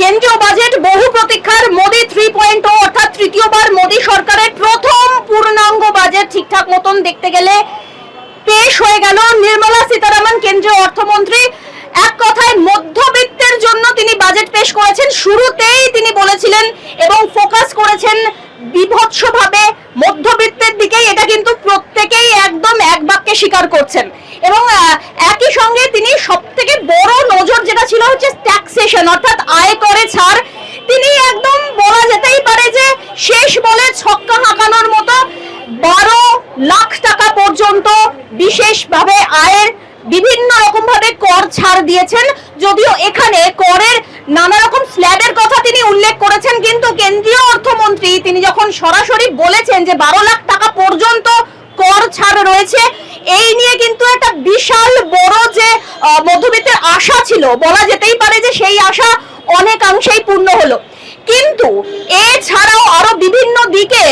কেন্দ্রীয় বাজেট বহু প্রতীক্ষার মোদি থ্রি পয়েন্ট অর্থাৎ তৃতীয়বার মোদি সরকারের প্রথম পূর্ণাঙ্গ বাজেট ঠিকঠাক মতন দেখতে গেলে পেশ হয়ে গেল। নির্মলা সীতারামন, কেন্দ্রীয় অর্থমন্ত্রী, এক কথায় মধ্যবিত্তের জন্য তিনি বাজেট পেশ করেছেন। শুরুতেই তিনি বলেছিলেন এবং ফোকাস করেছেন বিভৎসভাবে মধ্যবিত্তের দিকেই। এটা কিন্তু প্রত্যেকেই একদম এক বাক্যে স্বীকার করছেন। এবং একই সঙ্গে তিনি সব থেকে বড় নজর যেটা ছিল হচ্ছে ট্যাক্সেশন অর্থাৎ আয়করে ছাড়। তিনি একদম বলা যেতেই পারে যে শেষ বলে ছক্কা হাঁকানোর মতো বারো লাখ টাকা পর্যন্ত বিশেষভাবে আয়ের বিভিন্ন রকম ভাবে কর ছাড় দিয়েছেন। যদিও এখানে করের নানা রকম স্ল্যাবের কথা তিনি উল্লেখ করেছেন, কিন্তু কেন্দ্রীয় অর্থমন্ত্রী তিনি যখন সরাসরি বলেছেন যে বারো লাখ টাকা পর্যন্ত কর ছাড় রয়েছে কিন্তু একটা বিশাল বড় যে মধ্যবিত্তের আশা ছিল, বলা যেতেই পারে যে সেই আশা অনেকাংশেই পূর্ণ হলো। কিন্তু এছাড়াও আরও বিভিন্ন দিকে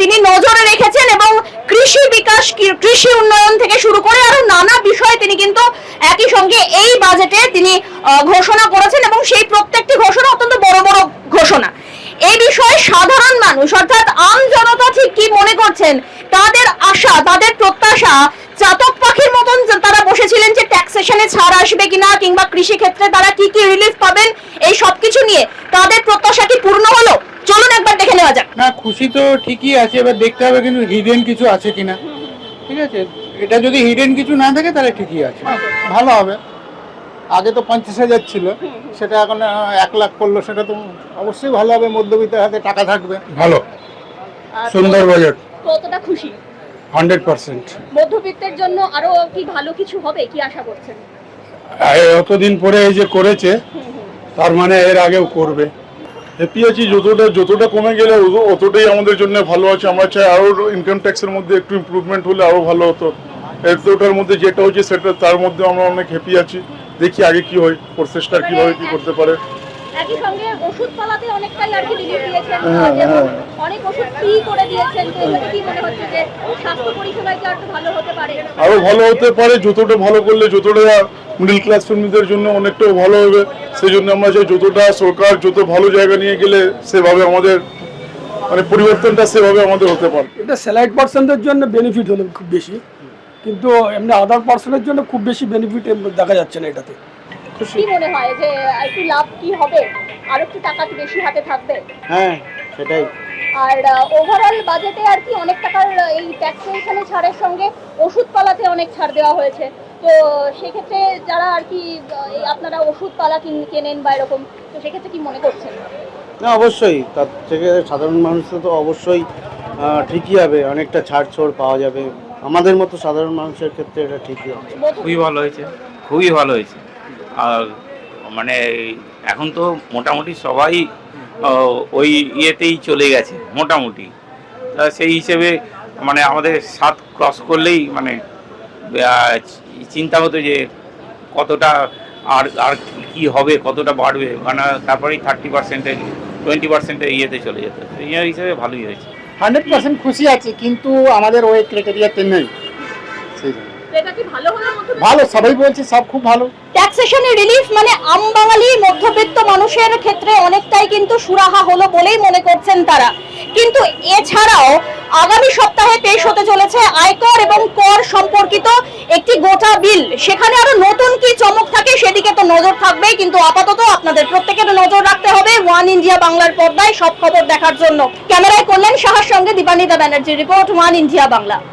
তিনি নজরে রেখেছেন এবং কৃষি বিকাশ কৃষি উন্নয়ন থেকে শুরু করে আরও নানা বিষয় তিনি কিন্তু একই সঙ্গে এই বাজেটে তিনি ঘোষণা করেছেন এবং সেই প্রত্যেকটি ঘোষণা অত্যন্ত বড় বড় ঘোষণা। এই বিষয়ে সাধারণ মানুষ, অর্থাৎ আম জনতা ঠিক কি মনে করছেন? তাদের আশা, তাদের প্রত্যাশা চাতক পাখির মতন তারা বসেছিলেন যে ট্যাক্সেশনে ছাড় আসবে কিনা কিংবা কৃষি ক্ষেত্রে তারা কি কি রিলিফ পাবেন এই সবকিছু নিয়ে তাদের প্রত্যাশা কি পূর্ণ হলো? চলুন একবার দেখে নেওয়া যাক। না খুশি তো ঠিকই আছে এবার দেখতে হবে কিন্তু হিডেন কিছু আছে কিনা। ঠিক আছে? এটা যদি হিডেন কিছু না থাকে তাহলে ঠিকই আছে। ভালো হবে। আগে তো পঞ্চাশ হাজার ছিল। সেটা এখন এক লাখ করল সেটা তো অবশ্যই ভালো হবে। মধ্যবিত্তের হাতে টাকা থাকবে। ভালো। সুন্দর বাজেট কতটা খুশি? Hundred percent. মধ্যবিত্তের জন্য আরও কি ভালো কিছু হবে কি আশা করছেন? অতদিন পরে এই যে করেছে তার মানে এর আগেও করবে। হ্যাপি আছি যতটা যতটা কমে গেলে অত- অতটাই আমাদের জন্য ভালো আছে। আমরা চাই আরও ইনকাম ট্যাক্সের মধ্যে একটু ইমপ্রুভমেন্ট হলে আরও ভালো হতো। এতটার মধ্যে যেটা হচ্ছে সেটা তার মধ্যে আমরা অনেক হ্যাপি আছি। দেখি আগে কি হয় প্রসেসটা কীভাবে কি করতে পারে। একই সঙ্গে ওষুধ পালাতে অনেকটাই আর কি রিলিফ দিয়েছেন হ্যাঁ, হ্যাঁ। অনেক ওষুধ ফ্রি করে দিয়েছেন তো কি মনে হচ্ছে যে স্বাস্থ্য পরিষেবা কি আর ভালো হতে পারে? আরও ভালো হতে পারে যতটা ভালো করলে যতটা মিডল ক্লাস ফ্যামিলিদের জন্য অনেকটাও ভালো হবে। সেই জন্য আমরা চাই যতটা সরকার যত ভালো জায়গা নিয়ে গেলে সেভাবে আমাদের মানে পরিবর্তনটা সেভাবে আমাদের হতে পারে। এটা স্যালাইড পার্সনদের জন্য বেনিফিট হলো খুব বেশি। কিন্তু এমনি আদার পার্সনের জন্য খুব বেশি বেনিফিট দেখা যাচ্ছে না এটাতে। কি মনে হয় যে একটু লাভ কি হবে? আর একটু টাকা কি বেশি হাতে থাকবে? হ্যাঁ সেটাই। আর ওভারঅল বাজেটে আর কি অনেক টাকার এই ট্যাক্সেশনে ছাড়ের সঙ্গে ওষুধ পালাতে অনেক ছাড় দেওয়া হয়েছে। তো সেক্ষেত্রে যারা আর কি এই আপনারা ওষুধ পালা কিন- কেনেন বা এরকম তো সেক্ষেত্রে কি মনে করছেন? না অবশ্যই। তার থেকে সাধারণ মানুষের তো অবশ্যই ঠিকই হবে। অনেকটা ছাড় ছোড় পাওয়া যাবে। আমাদের মতো সাধারণ মানুষের ক্ষেত্রে এটা ঠিকই হবে। খুবই ভালো হয়েছে। খুবই ভালো হয়েছে। আর মানে এখন তো মোটামুটি সবাই ওই ইয়েতেই চলে গেছে, মোটামুটি। তা সেই হিসেবে মানে আমাদের সাত ক্রস করলেই মানে চিন্তা হতো যে কতটা আর আর কি হবে, কতটা বাড়বে মানে তারপরেই থার্টি পার্সেন্টে, টোয়েন্টি পার্সেন্টের ইয়েতে চলে যেত। এই হিসেবে ভালোই হয়েছে। হান্ড্রেড পার্সেন্ট খুশি আছে, কিন্তু আমাদের ওই ক্রাইটেরিয়াতে নেই। সেই জন্য। ভালো হলো ভালো সবাই বলছে সব খুব ভালো। ট্যাক্সেশনে রিলিফ মানে আম বাঙালি মধ্যবিত্ত মানুষের ক্ষেত্রে অনেকটাই কিন্তু সুরাহা হলো বলেই মনে করছেন তারা। কিন্তু এছাড়াও আগামী সপ্তাহে পেশ হতে চলেছে আয়কর এবং কর সম্পর্কিত একটি গোটা বিল। সেখানে আরও নতুন কি চমক থাকে সেদিকে তো নজর থাকবেই কিন্তু আপাতত আপনাদের প্রত্যেকের নজর রাখতে হবে ওয়ান ইন্ডিয়া বাংলার পর্দায় সব খবর দেখার জন্য। ক্যামেরায় কল্যাণ সাহার সঙ্গে Dipanita Banerjee report one India Bangla.